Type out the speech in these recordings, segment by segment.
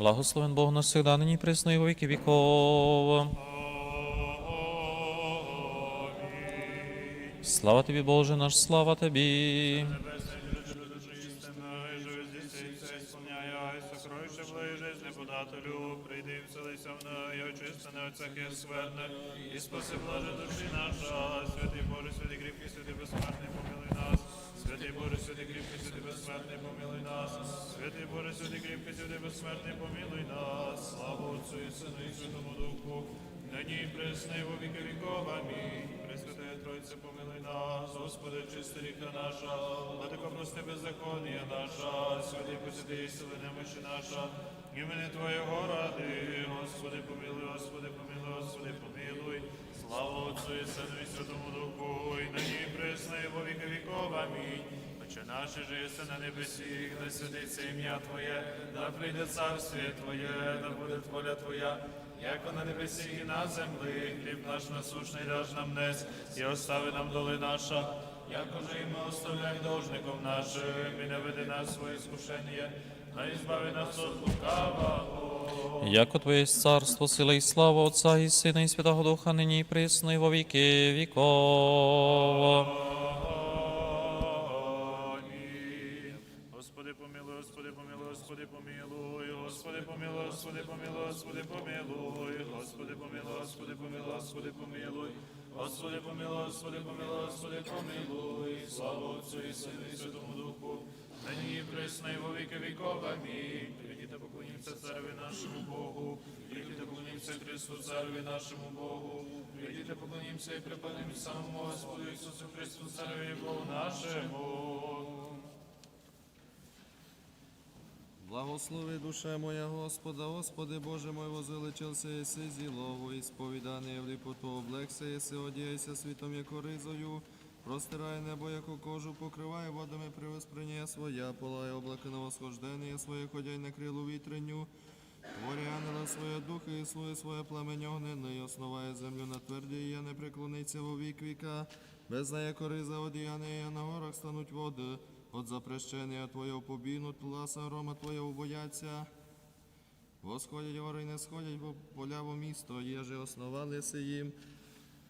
Благословен Бог навсегда, нині присно і віки віков. Слава тобі, Боже наш, слава тобі. Прийди вселися в неї, очистене от всяких скверне, і спаси блаже душі наша, святий Боже, святий кріпкий, святий безсмертний, нас, святий Боже, святий кріпкий, святий безсмертний, помилуй нас, святий Боже, святий кріпкий, святий безсмертний, помилуй нас, слава Отцю і Сину і Святому Духу, нині і присно, і во віки віков, амінь. Пресвятая Тройця, помилуй нас, Господи, чисти ріха наша, владико прости беззаконія наша, святий посіди сили немощі наша, імені Твоєго ради, Господи, помилуй, Господи, помилуй, Господи, помилуй, слава Отцю і Сину і Святому Духу, і нині і присно, і во віки віков, амінь. Отче наше же єси на небесі, да святиться ім'я Твоє, да прийде царствіє Твоє, да буде воля Твоя, Яко на небесі і на землі, хліб наш насущний даж нам днес, і остави нам доли наша, яко же і ми оставляємо должником нашим, і не веди нас своє скушення, а і нас від лукавого. Яко Твоє царство, сила і слава Отця і Сина і Святого Духа, нині і присно і во віки віков. Господи помилуй, Господи помилуй, Господи помилуй, Господи помилуй, Господи помилуй, Господи помилуй, Господи помилуй, Господи помилуй, Господи помилуй, Господи помилуй, Господи помилуй, Господи помилуй, слава Отцю і Сину і Святому Духу, нині і присно і во віки віков, амінь. Прийдіть поклонімося цареві нашому Богу, прийдіть поклонімося Христу цареві нашому Богу, прийдіть поклонімося і припадемося самому Господу Ісусу Христу цареві Богу нашому. Благослови душа моя Господа, Господи Боже мой, возвеличився єси зілову, і сповідане в ліпоту облекся єси, одіяйся світом, яко ризою, простирай небо, яку кожу, покривай водами привоспрення своя, полай облаки на восхождення своє, ходяй на крилу вітренню, Творі ангела своє духи і своє своє пламень огненний, основає землю на тверді, і я не преклониться во вік віка, без яко риза одіяння, на горах стануть води, от запрещення Твоєго побінуть, ласа грома Твоєго бояться. Восходять гори, не сходять, бо поля во місто, єже основалися їм.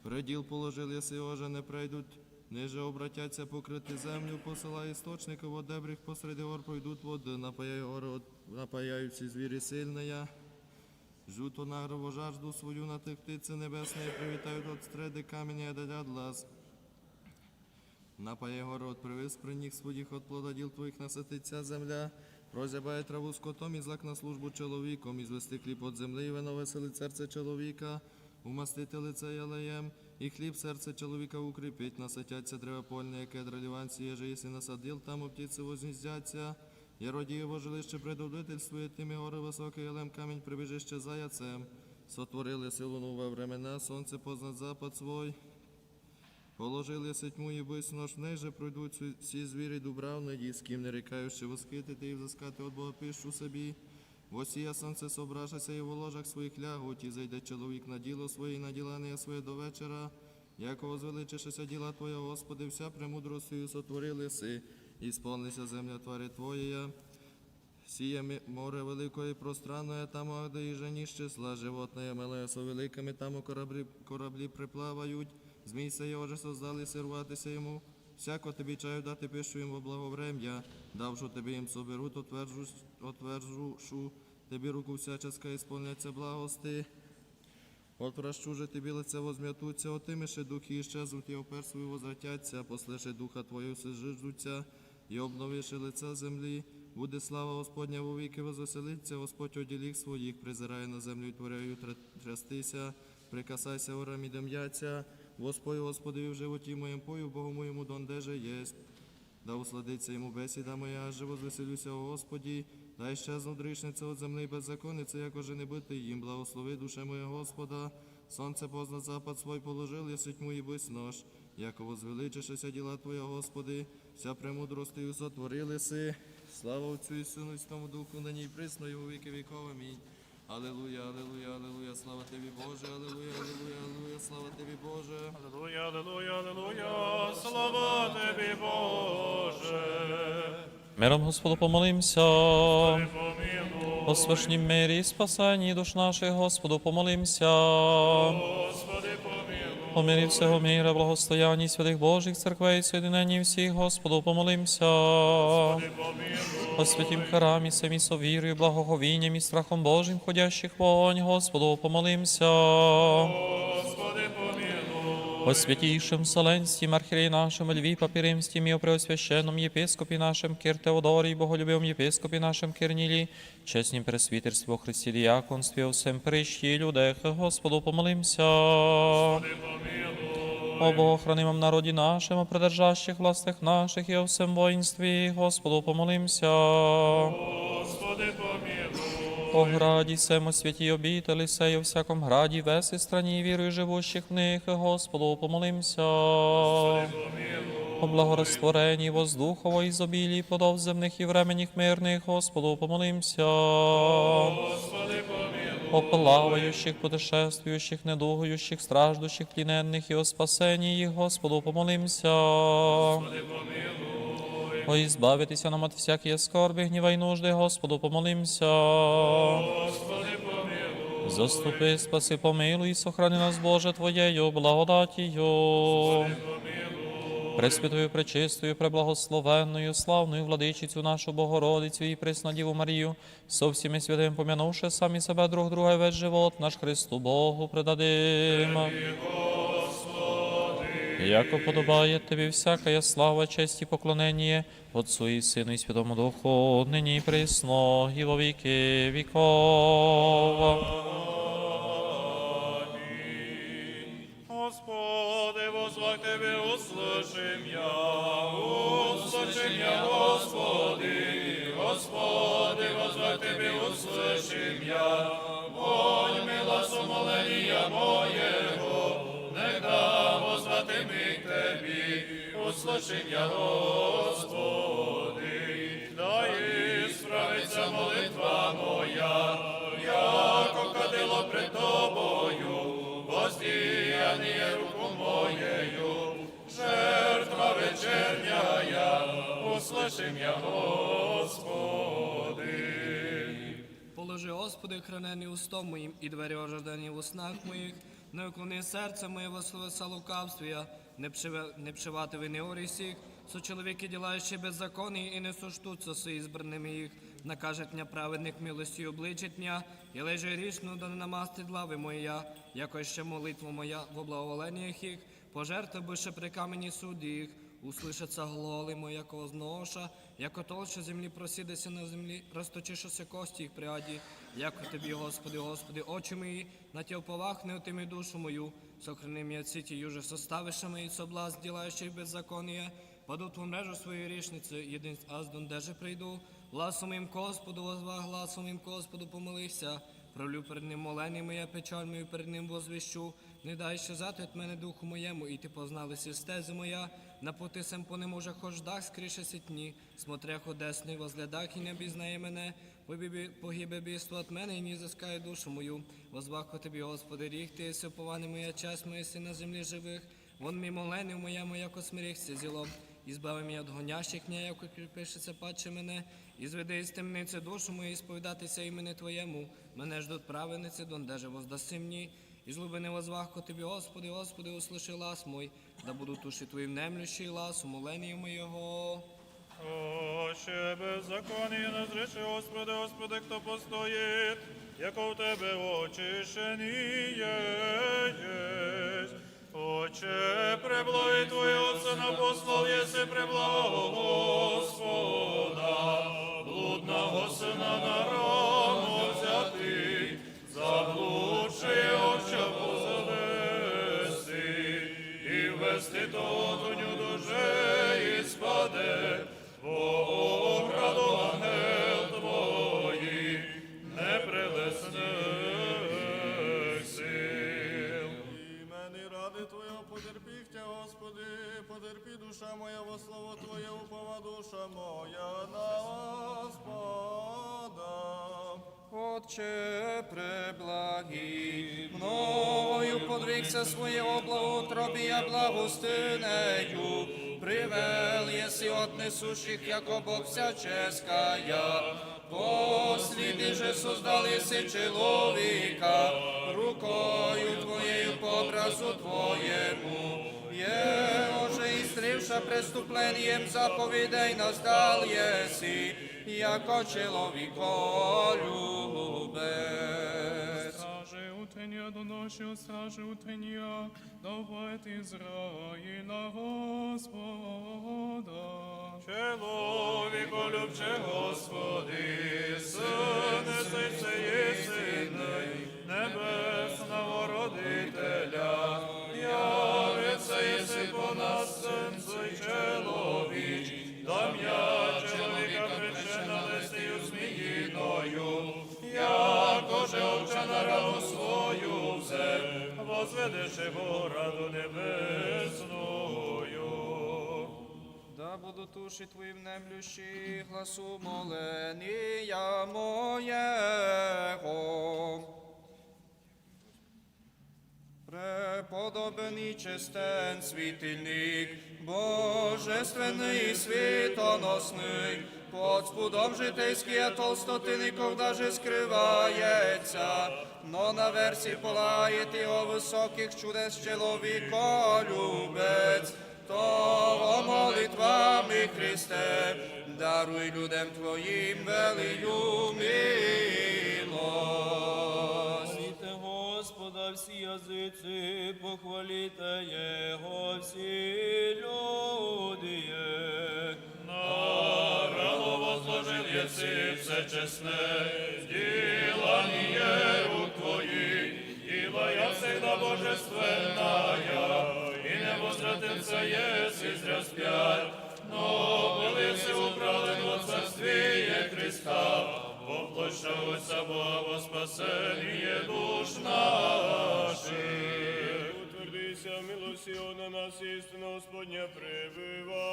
Приділ положили єси, оже не прийдуть, ниже обратяться покрити землю, посилає істочники в дебріх, посреди гор пройдуть води, напаяє гори, напаяють всі звірі сильные. Жуто нагрово жажду свою на тих птиці небесної, привітають от стреди каменя, дадят глаз. Напає гори от привис при них своїх от плододіл твоїх насититься земля. Розябає траву скотом і злак на службу чоловіком, і звести хліб от землі, і вино веселить серце чоловіка, умастити лице ялеєм, і хліб серце чоловіка укріпить, наситяться древа польне, яке драліванці, єже, єси насадил, там у птиці возніздяться. Я родієво жилище предводительствує, тими гори високе, ялем камінь прибіжище заяцем. Сотворили силу нове времена, сонце познат запад свой. Положили тьму і бись нож неже пройдуть всі звірі дубравної, з ким не рікаючи восхитити і взискати от Бога пищу собі. Восія сонце сображася і в ложах своїх лягуть, і зайде чоловік на діло своє, і на діла не своє до вечора. Яко возвеличишися діла Твоя, Господи, вся премудростю сотворили си, і сповнися земля твари Твоєя. Сіє море великое і пространное, там огде і жені з числа, животне милесо великими, там у кораблі, кораблі приплавають. Змій се його же создали сирватися йому. Всяко тобі чаю дати пишу їм во благоврем'я, давши тобі їм отвержу, отвержушу тобі руку всяческа ісполняться благости. Отвращу же тобі лице возм'ятуться, отимеше духи іщезнуть, і опер свою возвратяться, послеше духа твою сижижуться, і обновиши лице землі. Буде слава Господня во віки возвеселиться, Господь оділіх своїх, призирає на землю і творяю трястися, прикасайся орам і дем'яться. Господь, Господи, в животі моєму пою, Богу моєму дондеже єсть. Да усладиться йому бесіда моя, аже возвеселюся, о Господі, да щезну дришниця от земли беззаконниця, якоже не бити їм, благослови душе моя Господа. Сонце позна запад свой положив, єси тьму і бись нож. Яко возвеличишися діла Твоя, Господи, вся премудростю сотворили си. Слава Отцю і Сину і Святому Духу, нині і присно, і у віки віков. Амінь. Аллилуйя, аллилуйя, аллилуйя, слава Тобі, Боже, аллилуйя, аллилуйя, аллилуйя, слава Тобі, Боже. Аллилуйя, аллилуйя, аллилуйя, слава тобі, Боже. Миром Господу помолимся. Помилуй. О свишнім мирі і спасенні душ наших, Господу, помолимся. Господи, помилуй. Всього міра, благостоянні святих Божих церквей, соєдиненні всіх, Господу, помолимся. О святім храмі, самі совірою, благоговінням і страхом Божим, ходящих вонь, Господу, помолимся. О святійшим Вселенстім, архірей нашим, Льві, Папі Римстім і о преосвященном єпископі нашим, Кир Теодорій, боголюбивом єпископі нашим Кирнілі, чеснім пресвітерстві, о Христі діяконстві, всем прищі людях, Господу, помолимся. О Богохранимом народі нашим, о придержащих властях наших і о всем воїнстві, Господу, помолимся. Господи. О граді сем, о святій обітелі сей, о всяком граді, весі страні вірою живущих в них, Господу, помолимся. О благорастворенні воздухово ізобілі, подов земних і временних мирних, Господу, помолимся. О плаваючих, путешествуючих, недугуючих, страждущих, пліненних і о спасенні їх, Господу, помолимся. О, избавитися нам от всякої скорби, гніва й нужди, Господу, помолимся. Заступи, спаси, помилуй, і сохрани нас, Боже, Твоєю благодатію. Пресвятою, пречистою, преблагословенною, славною владичицю нашу Богородицю і Преснодіву Марію, со всіми святим помянувши самі себе друг друга і весь живот наш Христу Богу предадим Яко подобає тобі всякая слава, честь і поклонення Отцу і Сину і Святому Духу, нині і присно, і во віки віков. Господи, возвах Тебе услышим я, услышим я, Господи, Господи, возвах Тебе услышим я, Услышим я, Господи, дай справиться молитва моя, яко кадило пред Тобою, воздіяння руку моєю, жертва вечерняя, услышим я, Господи. Положи, Господи, хранені устом моїм і двері ожидані в уснах моїх, не уклони серце моє во словеса лукавствія, не, пшивати вини орісіх, со чоловіки ділаючи беззаконні і не суштуться со ізбраними їх, накажет дня праведник милості обличить дня, і лежи грішну, да не намастить лави моя, яко ще молитва моя в благоволеннях їх, пожертва бише при камені суд їх, услышаться глоли моя зноша, яко толще землі просідеться на землі, розточишися кості їх пряді, яко тобі, Господи, Господи, очі мої, на ті оповах не отими душу мою, сохрани м'я ціті, юже составиша мої соблазн, ділаючих беззаконія, паду тву мрежу свою рішниці, єдин аз дондеже прийду, гласом моїм Господу, возва, гласом моїм Господу, помолився, Пролю перед ним молені моя печаль мою перед ним возвіщу, не дай щезати від мене духу моєму, і ти позналися стези моя, на пути сем по нему уже хождах скріше сітні, смотрях одесний возглядах і не бізнає мене, погибе бійство від мене і не зискає душу мою. Возваху тобі, Господи, ріг ти, сиповани моя часть моя си на землі живих, вон мій молений моєму, яко смирихся зілом. І збави мене від гонящих дня, яко кріпишеться паче мене, і зведи із темниці душу мою, і сповідатися імені Твоєму. Мене ждуть праведниці, дондеже воздаси мені. І злоби не возвахку Тобі, Господи, Господи, услиши лас мой, да буду туші Твої внемлющий лас, умоленію моєго. Още беззаконие назреши, Господи, Господи, хто постоїть, яко в Тебе очищені єсть. Отче, преблої Твоєго Сина послал єси преблагого Господа, блудного Сина на рану взяти, заблудшие оча возвести, і ввести тотуню душа моя на Господа. Отче преблагий, мною подвигся своє облаутробі, я благостинею, привел, если от несущих, яко Бог всяческая. Посліди же создали си чоловіка, рукою Твоєю по образу Твоєму. Его же истревша преступлением заповедей нас дал еси, яко человеколюбец. Стражи утренняя до ночи, от стражи утренняя, давает Израиля Господа. Чоловіко любче Господи, сине чоловіч, дам'я чоловіка причина листію зміїною, яко же овча на рану свою взяв, возведеши гораду. Да будут уши твои внемлющі гласу моления моєго. Преподобний честен світильник, божественний світоносний, под спудом житейський толстотиников даже скривається, но на версі полаєт його високих чудес чоловіколюбець, того молитвами Христе, даруй людям Твоїм велию милость. Всі язиці, похваліте Його всі люди. Рано возложил еси все честне, делание рук твоих, ибо я всегда божественная, и не возвратился еси зря спять, но были управлен во царствие Христа, Бога во спасение душ наших. Утвердися, милості на нас істина Господня прибиває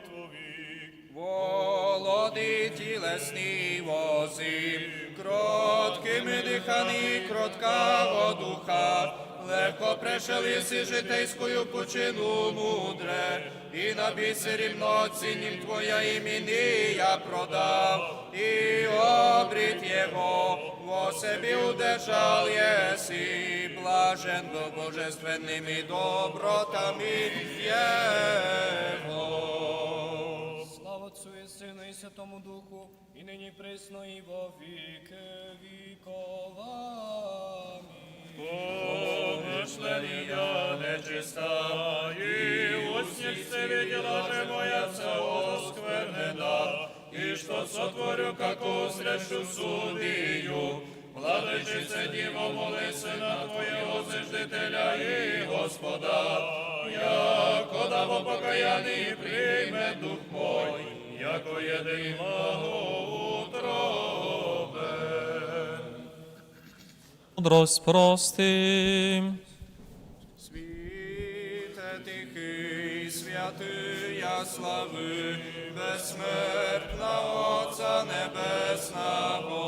Твовік. Володи тілесні возим, кроткими дихані, кроткого духа, легко прешелися житейською почину мудре, і на бісері многоціннім Твоя імені я продав, і обріт Його, во собі удержал єси, блажен был божественними добротами Его. Слава Отцу і Сину і Святому Духу, і нині присно, і во віки віков. Амінь Помышления нечиста, и устницы видела же моя вся осквернена, и что сотворю, како встречу судию. Владычице Діво, моли Сина Твоєго зиждителя і Господа, яко дамо покаянний прийме дух мой, яко єдин утробе. Мудрость прости. Слави, безсмертна Отця Небесного,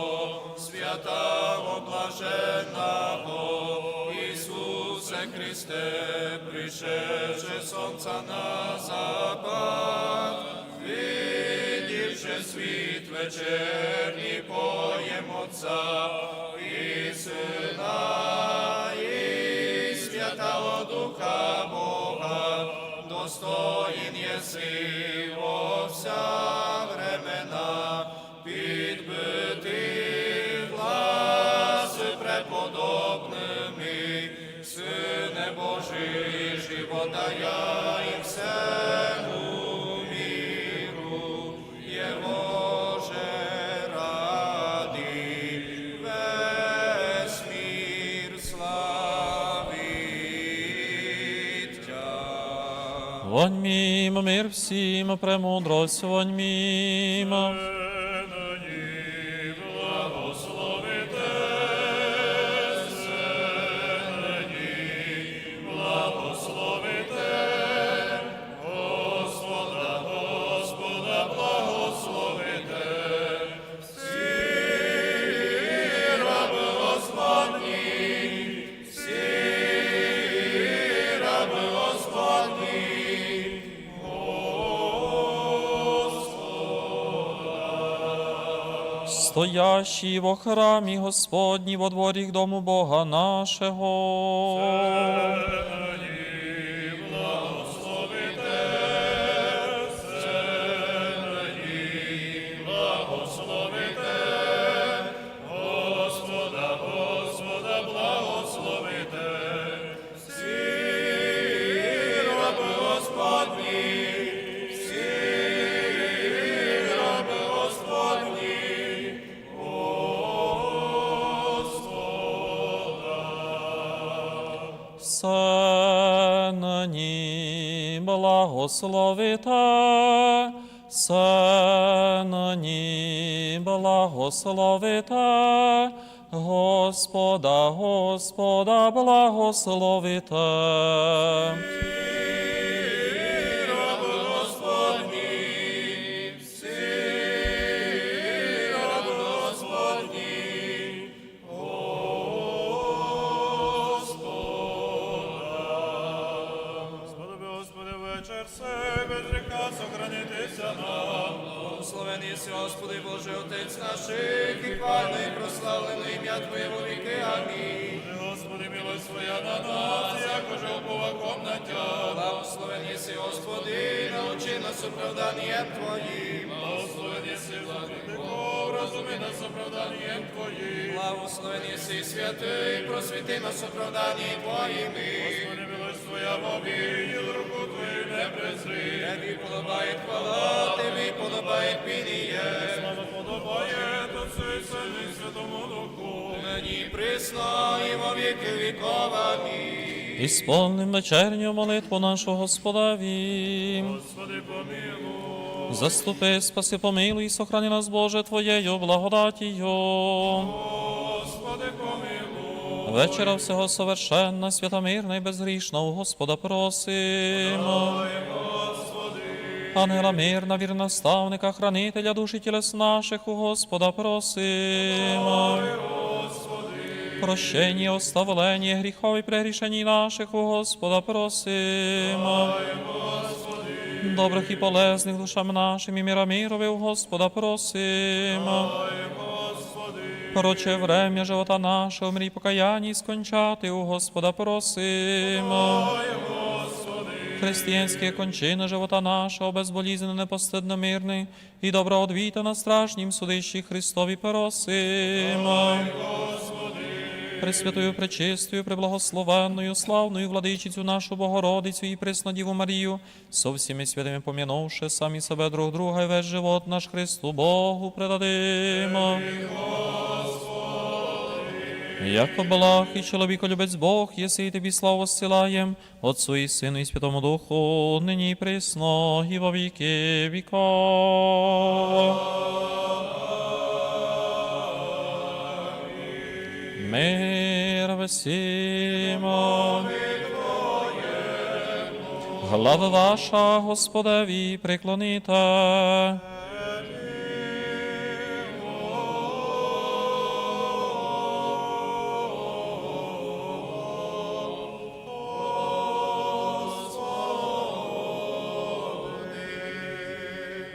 святого блаженного, Ісусе Христе, пришедше сонця на запад, видівши світ вечерній поєм Отця і Сина, достоїн єси во вся времена, підбити власи преподобними, Сине Божий, живота я Вонь мимо мир всім, премудрость вонь мимо. Стоящий во храмі Господні во дворі дому Бога нашого. Благословите, все благословита, Господа, Господа благословите. На нас, як уже уповаком на Тя. Благословений єси, Господи, научи нас оправданням Твоїм. Благословен єси владиков, розуми нас оправданням Твоїм. Благословений єси, святий, просвіти нас оправданням Твоїми. Господи, милость Твоя вовіє, руку Твою не презри. Тобі подобає хвала, Тобі подобає пініє. Слава подобає Отцю і Сину Святому Духу. Нині присно і во віки віков. Амінь. Ісполним вечерню молитву нашу Господаві. Господи, помилуй. Заступи, спаси, помилуй, і сохрани нас, Боже, Твоєю благодатію. Господи, помилуй. Вечера всього совершенна, свята мирна і безгрішна, у Господа просимо. Ангела мирна, вірна ставника, хранителя душі тілес наших, у Господа просимо. Прощення, оставлення, гріхов і прегрішень наших, у Господа просимо. Добрих і полезних душам нашим і міра мірові, у Господа просимо. Проче врем'я живота нашого, мрій покаяння і скончати, у Господа просимо. Християнські кончини живота нашого, безболізненно, непостидно мирний і доброодвіта на страшнім судищі Христові просимо. Пресвятою, пречистою, преблагословенною, славною владичицю нашу Богородицю і Преснодіву Марію, со всіми святими пом'янувши самі себе друг друга, і весь живот наш Христу Богу предадимо. Як благ і чоловіколюбець Бог, єси і тобі славу зсилаєм, Отцу і Сину і Святому Духу, нині і присно, і во віки віков. Мир весімо. Глава ваша, Господеві, приклоніте.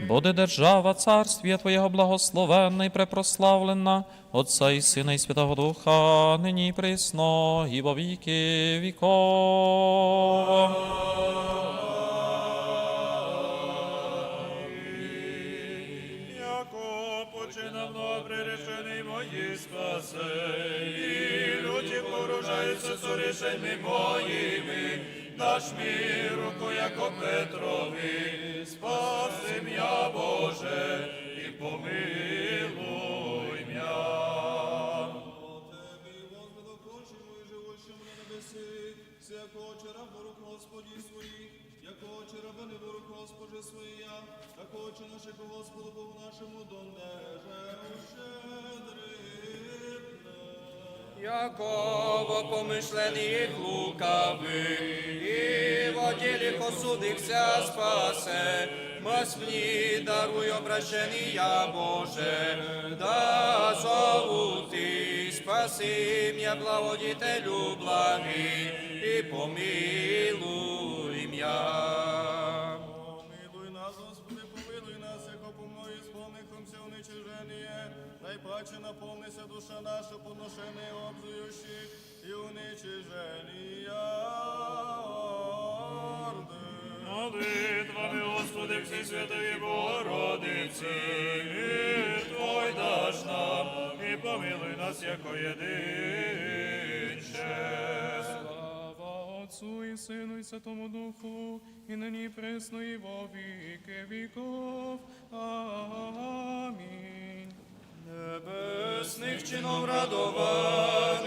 Буде держава царствія Твоєго благословенна і препрославлена, Отця і Сина і Святого Духа, нині і присно, і во віки віков. Яко починав добре рішений мої спаси, і люті поружаються з рішеньми моїми, даш мені руку, яко Петрові, спаси м'я Боже, і помилуй м'я. Всяко очера в рук Господі своїх, яко очера бани в рук Господи своя, так очі наші по Господу Богу нашому донеже ущедритне. Якого помишлених лукавих, і в посудихся спасе, мась мені даруй обращення Боже, да зову ти, спаси м'я благодітелю благий, і помилуй м'я. Уничижение, найпаче наповнися душа наша поношений обзующих і уничиження. Молитвами, Господи, всі святої Богородиці, мир Твой даш нам, і помилуй нас, яко єдинче. Отцу і Сину і Святому Духу, і нині і присно, і во віки віков. Амінь. Небесних чином радованіє,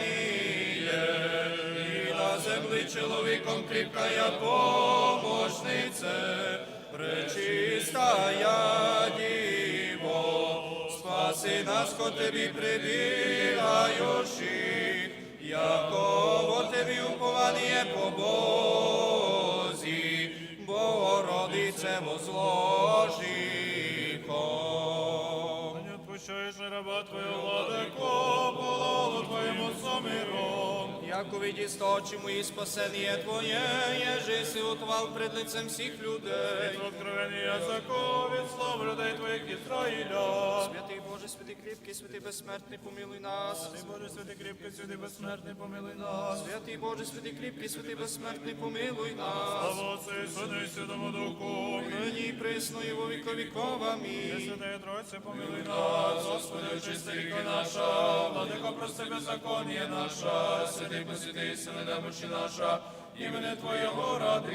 і на землі чоловіком кріпкая помощнице, пречистая діво, спаси нас, ко тобі прибігаючи, яково тобі уповання по Бозі, Богородице возложіхом. Не отпущаєш раба Твоєму самиром. Яко виді очі мої спасення Твоє, єжи си утвал пред лицем всіх людей. Откровення язикові, слав людей Твоїх Ізраїля. Святий Боже, святий кріпкий, святий безсмертний, помилуй нас. Святий Боже, святий кріпкий, святий безсмертний, помилуй нас. Святий Боже, святий кріпкий, святий безсмертний, помилуй нас. Слава Отцю і Сину і Святому Духу. Нині присно і во віко віков. Амінь. Святая Тройця, помилуй нас, Господи, очисти ріки наша, владико, прости беззаконня наша, святий посвятий, сили немочі наша, імене Твоєго ради.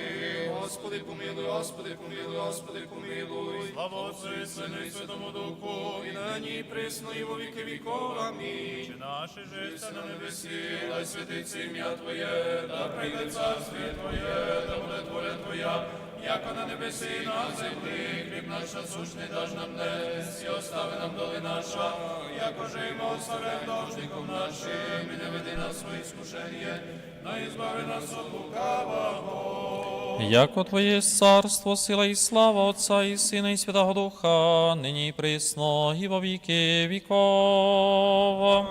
Господи, помилуй, Господи, помилуй, Господи, помилуй. Слава Отцю і Сину і Святому Духу, І нині і присно і во віки віков. Амінь. Наші життя на небесі, дай святиться ім'я Твоє, да прийде царство Твоє, да буде воля Твоя, яко на небесі і на землі, хліб наш насущний даж нам днес, і остави нам доли наша, яко же і должником нашим, і не веди нас в свої скушення, но і нас от лукавого. Яко Твоє царство, сила і слава Отця і Сина і Святого Духа, нині і присно, і во віки віков.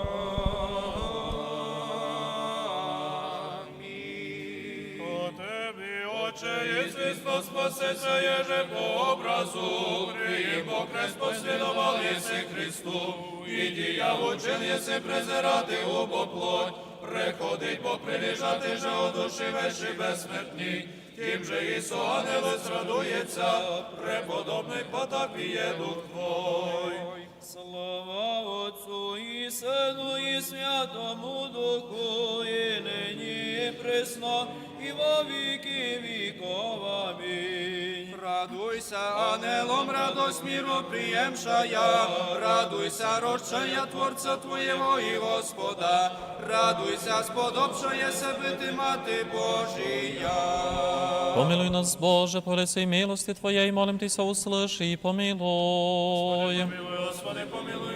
Христу, і діяв учен єси презирати убо плоть, приходить поприліжати же у душі веші безсмертні, тим же Ісу ангелець радується, преподобний потапіє дух Твой. Слава Отцу і Сину і Святому Духу, і нині і присно, і во віки віков. Амінь. Радуйся, ангелом, радость миру приємшая, радуйся, рочая Творця Твоєго і Господа, радуйся, сподобшає себе ти, Мати Божія. Помилуй нас, Боже, по лицей милости Твоей, молим Тися, услыши и помилуй. Помилуй, Господи, помилуй, Господи,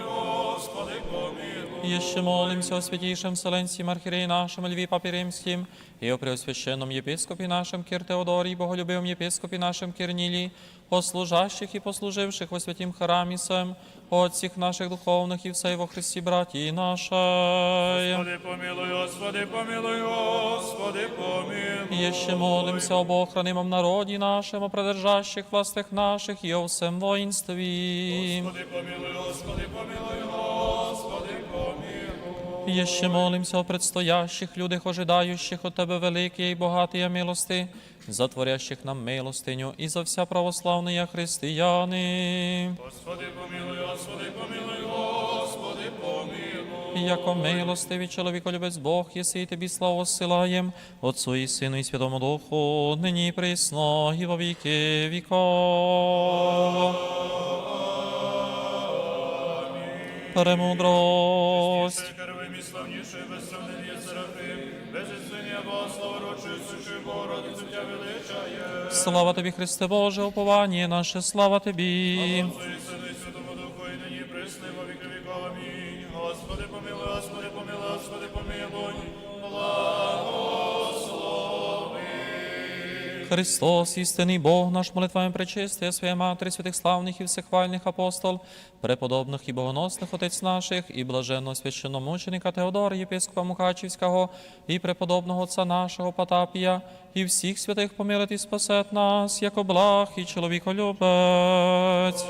помилуй. Еще молимся о святейшем Вселенским архиерее нашем Льве Папе Римским, и о преосвященном епископе нашем Кир Теодории, боголюбивом епископе нашем Кирнилии, о служащих и послуживших во святим храме сем, о отцах наших духовных и всей во Христе братья нашей. Господи, помилуй, Господи, помилуй, Господи, помилуй. Еще молимся об охранимом народе нашем, о продержащих властях наших и о всем воинстве. Господи, помилуй, Господи, помилуй, помилуй. Еще молимся о предстоящих людях, ожидающих от Тебе великие и богатые милости, затворящих нам милостиню и за вся православные христианы. Господи, помилуй, Господи, помилуй, Господи, помилуй. І яко милостивий чоловіколюбець Бог, єси і тобі славу силаєм, Отцу і Сину і Святому Духу, нині і присно, і во віки віков. величає. Слава тобі, Христе Боже, уповання наше, слава тобі. Господи, помилуй, Господи, помилуй, Господи, помилуй. Христос, істинний Бог, наш молитвами пречистия, Своя Матері, святих славних і всехвальних апостол, преподобних і богоносних отець наших, і блаженного священномученика Теодора, єпископа Мукачівського, і преподобного отця нашого Потапія, і всіх святих помилити спасет нас, як благ і чоловіколюбець.